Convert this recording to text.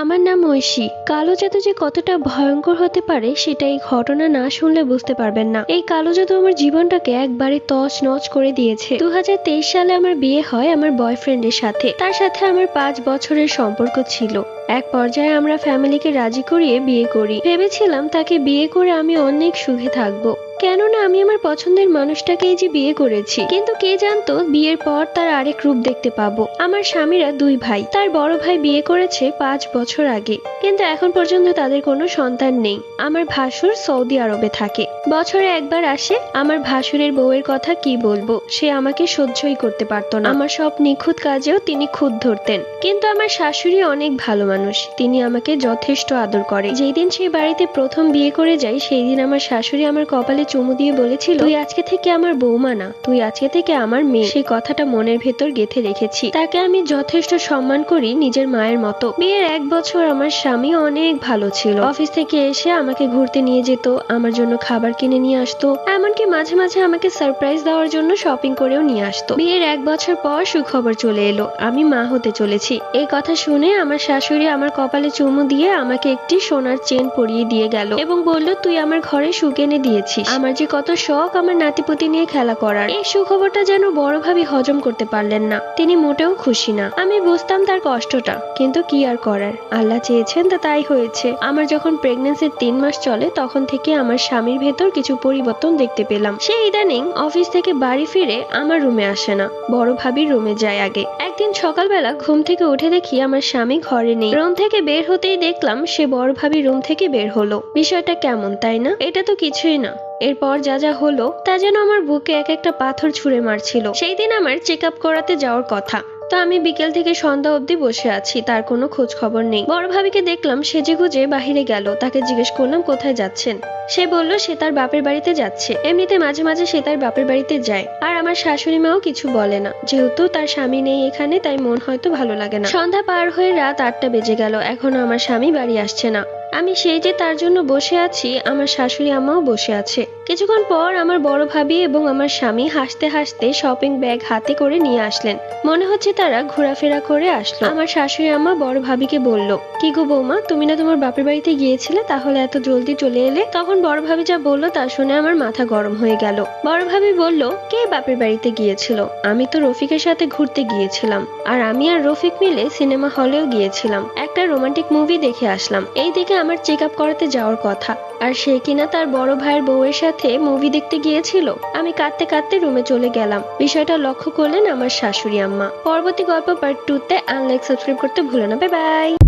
আমার নাম ঐশী। কালো জাদু যে কতটা ভয়ঙ্কর হতে পারে, সেটা এই ঘটনা না শুনলে বুঝতে পারবেন না। এই কালো জাদু আমার জীবনটাকে একবারে তছ নচ করে দিয়েছে। দু হাজার তেইশ সালে আমার বিয়ে হয় আমার বয়ফ্রেন্ডের সাথে। তার সাথে আমার পাঁচ বছরের সম্পর্ক ছিল। এক পর্যায়ে আমরা ফ্যামিলিকে রাজি করিয়ে বিয়ে করি। ভেবেছিলাম তাকে বিয়ে করে আমি অনেক সুখে থাকব। কেননা আমি আমার পছন্দের মানুষটাকেই যে বিয়ে করেছি। কিন্তু কে জানতো, বিয়ের পর তার আরেক রূপ দেখতে পাবো। আমার স্বামীরা দুই ভাই। তার বড় ভাই বিয়ে করেছে পাঁচ বছর আগে। কিন্তু এখন পর্যন্ত তাদের কোনো সন্তান নেই। আমার ভাসুর সৌদি আরবে থাকে। বছরে একবার আসে, আমার ভাসুরের বউয়ের কথা কি বলব? সে আমাকে সহ্যই করতে পারতো না। আমার সব নিখুঁত কাজেও তিনি খুদ ধরতেন। কিন্তু আমার শাশুড়ি অনেক ভালো মানুষ। তিনি আমাকে যথেষ্ট আদর করে। যেই সে বাড়িতে প্রথম বিয়ে করে যাই সেই দিন আমার শাশুড়ি আমার কপালে চুমু দিয়ে বলেছিল, তুই আজকে থেকে আমার বৌমা না, তুই আজকে থেকে আমার মেয়ে। সেই কথাটা মনের ভেতর গেথে রেখেছি। তাকে আমি যথেষ্ট সম্মান করি নিজের মায়ের মতো। বিয়ের এক বছর আমার স্বামী অনেক ভালো ছিল। অফিস থেকে এসে আমাকে ঘুরতে নিয়ে যেত, আমার জন্য খাবার কিনে নিয়ে আসতো, এমনকি মাঝে মাঝে আমাকে সারপ্রাইজ দেওয়ার জন্য শপিং করেও নিয়ে আসতো। বিয়ের এক বছর পর সুখবর চলে এলো, আমি মা হতে চলেছি। এই কথা শুনে আমার শাশুড়ি আমার কপালে চুমু দিয়ে আমাকে একটি সোনার চেন পরিয়ে দিয়ে গেল এবং বলল, তুই আমার ঘরে সুখ এনে দিয়েছিস। আমার যে কত শখ, আমার নাতিপুতি নিয়ে খেলা করার। এই সুখবরটা যেন বড় ভাবি হজম করতে পারলেন না। তিনি মোটেও খুশি না। আমি বুঝতাম তার কষ্টটা, কিন্তু কি আর করার? আল্লাহ চেয়েছেন তা তাই হয়েছে। আমার যখন প্রেগনেন্সির তিন মাস চলে, তখন থেকে আমার স্বামীর ভেতর কিছু পরিবর্তন দেখতে পেলাম। সে ইদানিং অফিস থেকে বাড়ি ফিরে আমার রুমে আসে না। বড় ভাবির রুমে যায় আগে। একদিন সকালবেলা ঘুম থেকে উঠে দেখি আমার স্বামী ঘরে নেই। রুম থেকে বের হতেই দেখলাম সে বড় ভাবি রুম থেকে বের হলো। বিষয়টা কেমন, তাই না? এটা তো কিছুই না। এরপর যা যা হলো, তা যেন আমার বুকে এক একটা পাথর ছুঁড়ে মারছিল। সেই দিন আমার চেক আপ করাতে যাওয়ার কথা। তো আমি বিকেল থেকে সন্ধ্যা অবধি বসে আছি, তার কোনো খোঁজ খবর নেই। বড় ভাবিকে দেখলাম সেজে গুজে বাহিরে গেল। তাকে জিজ্ঞেস করলাম, কোথায় যাচ্ছেন? সে বলল, সে তার বাপের বাড়িতে যাচ্ছে। এমনিতে মাঝে মাঝে সে তার বাপের বাড়িতে যায়। আর আমার শাশুড়ি মাও কিছু বলে না। যেহেতু তার স্বামী নেই এখানে, তাই মন হয়তো ভালো লাগে না। সন্ধ্যা পার হয়ে রাত আটটা বেজে গেল। এখনও আমার স্বামী বাড়ি আসছে না। আমি সেই যে তার জন্য বসে আছি আমার শাশুড়ি আম্মাও বসে আছে। কিছুক্ষণ পর আমার বড় ভাবি এবং আমার স্বামী হাসতে হাসতে শপিং ব্যাগ হাতে করে নিয়ে আসলেন। মনে হচ্ছে তারা ঘোরাফেরা করে আসলো। আমার শাশুড়ি আম্মা বড় ভাবিকে বলল, কি গো বৌমা, তুমি না তোমার বাপের বাড়িতে গিয়েছিলে? তাহলে এত জলদি চলে এলে? তখন বড় ভাবি যা বলল তা শুনে আমার মাথা গরম হয়ে গেল। বড় ভাবি বলল, কে বাপের বাড়িতে গিয়েছিল? আমি তো রফিকের সাথে ঘুরতে গিয়েছিলাম। আর আমি আর রফিক মিলে সিনেমা হলেও গিয়েছিলাম। একটা রোমান্টিক মুভি দেখে আসলাম। এই দিকে আমার চেক আপ করাতে যাওয়ার কথা। আর সে কিনা তার বড় ভাইয়ের বউয়ের সাথে মুভি দেখতে গিয়েছিল, আমি কাঁদতে কাঁদতে রুমে চলে গেলাম। বিষয়টা লক্ষ্য করলেন আমার শাশুড়ি আম্মা। পরবর্তী গল্প পার্ট টু তে আনলাইক সাবস্ক্রাইব করতে ভুলে না। বাই